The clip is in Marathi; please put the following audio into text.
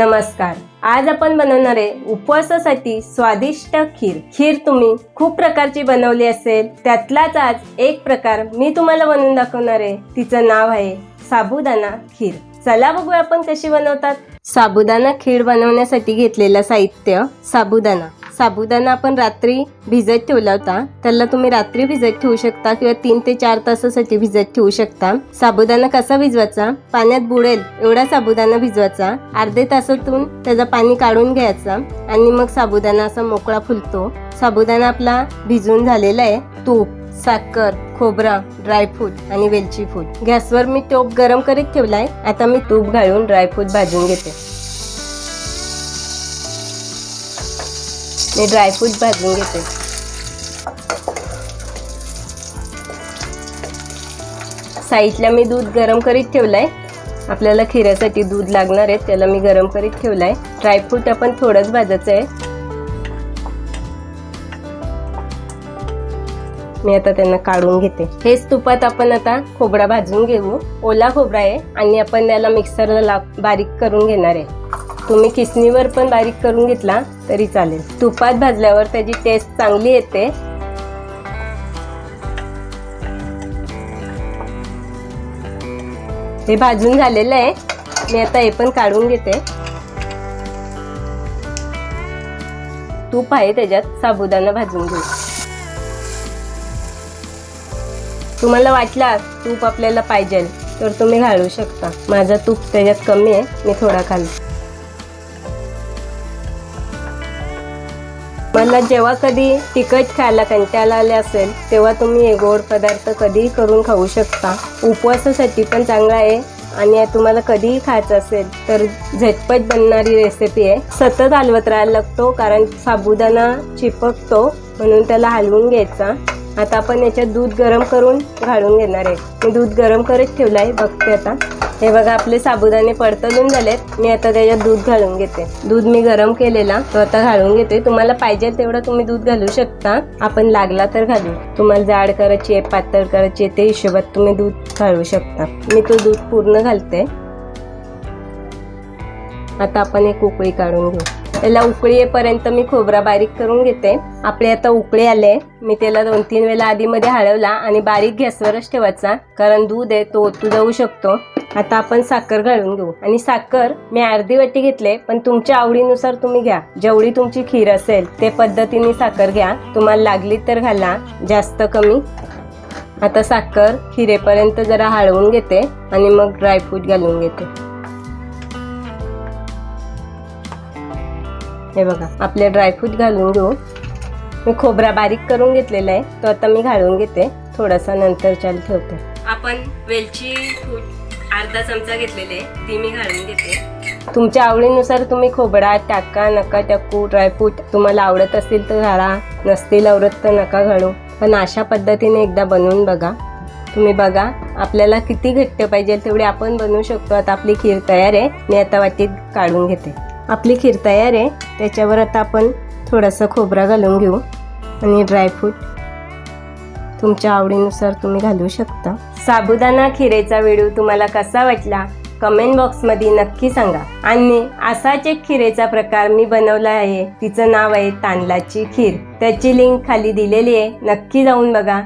नमस्कार. आज आपण बनवणार आहे उपवासासाठी स्वादिष्ट खीर. खीर तुम्ही खूप प्रकारची बनवली असेल त्यातलाच आज एक प्रकार मी तुम्हाला बनवून दाखवणार आहे. तिचं नाव आहे साबुदाणा खीर. चला बघूया आपण कशी बनवतात. साबुदाणा खीर बनवण्यासाठी घेतलेलं साहित्य साबुदाणा. साबुदाणा आपण रात्री भिजत ठेवला होता. त्याला तुम्ही रात्री भिजत ठेवू शकता किंवा तीन ते चार तासासाठी भिजत ठेवू शकता. साबुदाणा कसा भिजवायचा? पाण्यात बुडेल एवढा साबुदाणा भिजवायचा. अर्धे तासातून त्याचं पाणी काढून घ्यायचा आणि मग साबुदाणा असा मोकळा फुलतो. साबुदाणा आपला भिजून झालेला आहे. तूप साखर खोबरा ड्रायफ्रूट आणि वेलची फूड गॅसवर मी टोप गरम करीत ठेवलाय. आता मी तूप घालून ड्रायफ्रूट भाजून घेते. मी ड्रायफ्रूट भाजून घेते. साईडला मी दूध गरम करीत ठेवलाय. आपल्याला खिऱ्यासाठी दूध लागणार आहे त्याला मी गरम करीत ठेवलाय. ड्रायफ्रूट आपण थोडंच भाजायचं आहे मी आता त्यांना काढून घेते. हेच तुपात आपण आता खोबरा भाजून घेऊ. ओला खोबरा आहे आणि आपण त्याला मिक्सरला ला बारीक करून घेणार आहे. तुम्ही किसणीवर पण बारीक करून घेतला तरी चालेल. तुपात भाजल्यावर त्याची टेस्ट चांगली येते. हे भाजून झालेलं आहे. मी आता हे पण काढून घेते. तूप आहे त्याच्यात साबुदाणा भाजून घेऊ. तुम्हाला वाटला तूप आपल्याला पाहिजे तर तुम्ही घालू शकता. माझा तूप त्याच्यात कमी आहे मी थोडा घाल मला जेव्हा कधी तिखट खायला कंटाळा आले असेल तेव्हा तुम्ही हे गोड पदार्थ कधीही करून खाऊ शकता. उपवासासाठी पण चांगला आहे. आणि तुम्हाला कधीही खायचं असेल तर झटपट बनणारी रेसिपी आहे. सतत हलवत राहायला लागतो कारण साबुदाणा चिपकतो म्हणून त्याला हलवून घ्यायचा. आता आपण याच्यात दूध गरम करून घालून घेणार आहे. मी दूध गरम करत ठेवलं आहे बघते आता. हे बघा आपले साबुदाणे पडतलून झालेत. मी आता त्याच्यात दूध घालून घेते. दूध मी गरम केलेला तो आता घालून घेते. तुम्हाला पाहिजे तेवढं तुम्ही दूध घालू शकता. आपण लागला तर घालू. तुम्हाला जाड करायची आहे पातळ करायची आहे ते हिशोबात तुम्ही दूध घालू शकता. मी तो दूध पूर्ण घालते. आता आपण एक उकळी काढून घेऊ. त्याला उकळी येईपर्यंत मी खोबरा बारीक करून घेते. आपले आता उकळी आले. मी त्याला दोन तीन वेळा आधीमध्ये हळवला आणि बारीक गॅसवरच ठेवायचा. कारण दूध आहे तो ओतू जाऊ शकतो. आता आपण साखर घालून घेऊ. आणि साखर मी अर्धी वाटी घेतले पण तुमच्या आवडीनुसार तुम्ही घ्या. जेवढी तुमची खीर असेल ते पद्धतीने साखर घ्या. तुम्हाला लागली तर घाला जास्त कमी. आता साखर खिरेपर्यंत जरा हळवून घेते आणि मग ड्रायफ्रूट घालून घेते. हे बघा आपले ड्रायफ्रूट घालून घेऊ. मी खोबरा बारीक करून घेतलेला आहे तो आता मी घालून घेते. थोडासा नंतर चाल ठेवते. आपण वेलची फूट अर्धा चमचा घेतलेले ती मी घालून घेते. तुमच्या आवडीनुसार तुम्ही खोबरा टाका नका टाकू ड्रायफ्रूट तुम्हाला आवडत असतील तर घाला. नसतील आवडत तर नका घालू. पण अशा पद्धतीने एकदा बनवून बघा. तुम्ही बघा आपल्याला किती घट्ट पाहिजे तेवढी आपण बनवू शकतो. आता आपली खीर तयार आहे. मी आता वाटीत काढून घेते. आपली खीर तयार आहे. त्याच्यावर आता आपण थोडासा खोबरा घालून घेऊ आणि ड्रायफ्रूट तुमच्या आवडीनुसार तुम्ही घालू शकता. साबुदाणा खिरेचा व्हिडिओ तुम्हाला कसा वाटला? कमेंट बॉक्समध्ये नक्की सांगा. आणि असाच एक खिरेचा प्रकार मी बनवला आहे. तिचं नाव आहे तांदळाची खीर. त्याची लिंक खाली दिलेली आहे. नक्की जाऊन बघा.